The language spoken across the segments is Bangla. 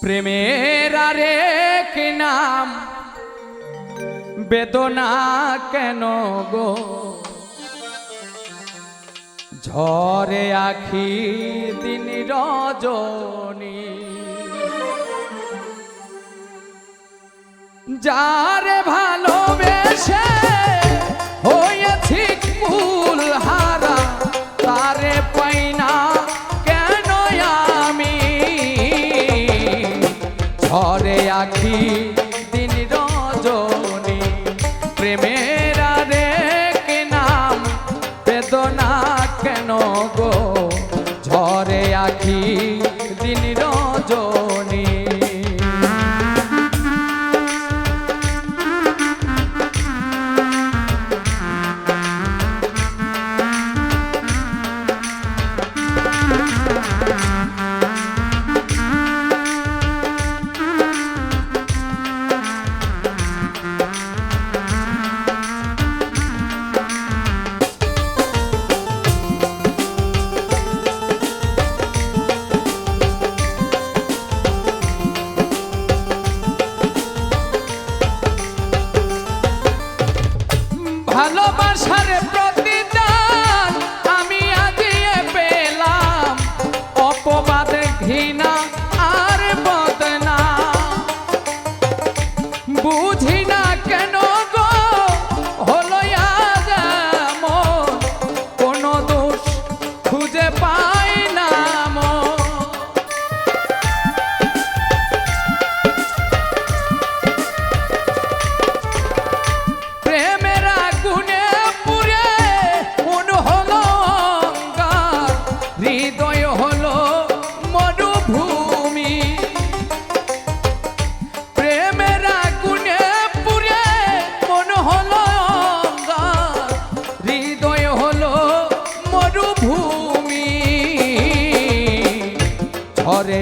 প্রেমের আরেক নাম। বেদনা কেন গো? ঝরে আখি দিন রজনী। যারে ভালোবেসে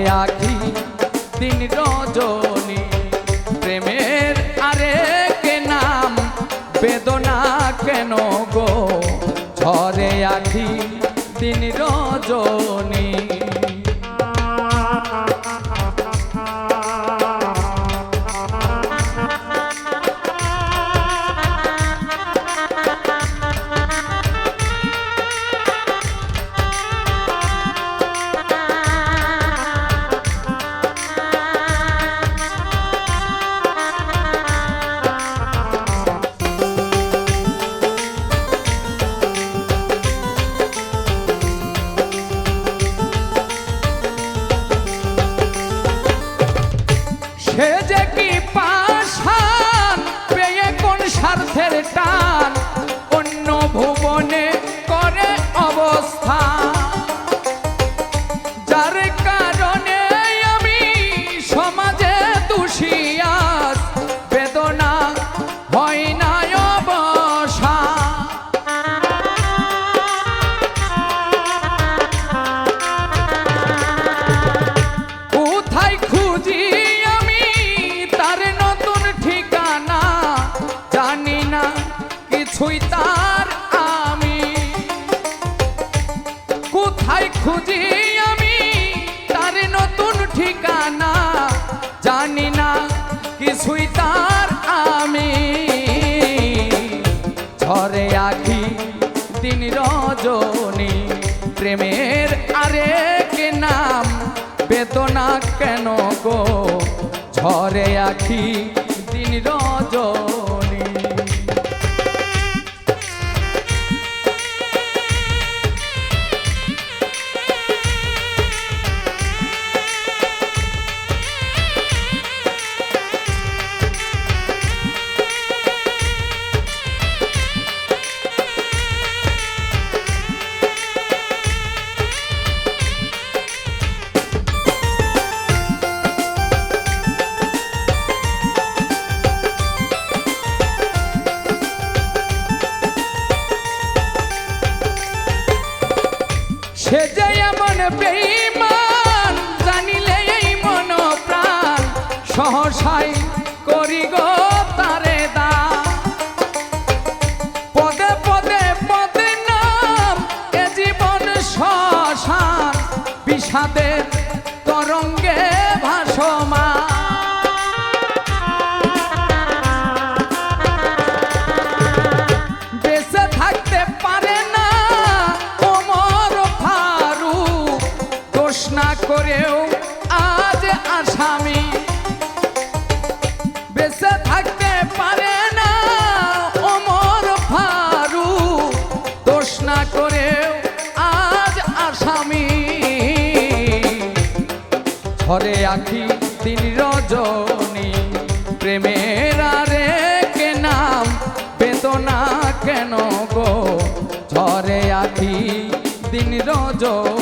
আখি দিন রজনী প্রেমের আরেক নাম বেদনা কেন গো? ঝরে আখি দিন রজনী। খুঁজি আমি তার নতুন ঠিকানা। জানি না, কিছুই তার আমি। ঝরে আখি, দিন রজনী, প্রেমের আরেক নাম? বেদনা কেন গো? ঝরে আখি, দিন রজনী। ঝরে তিনি রজনী। প্রেমের আরে কে নাম বেদনা কেন গো? ঝরে আখি দিন রজনী।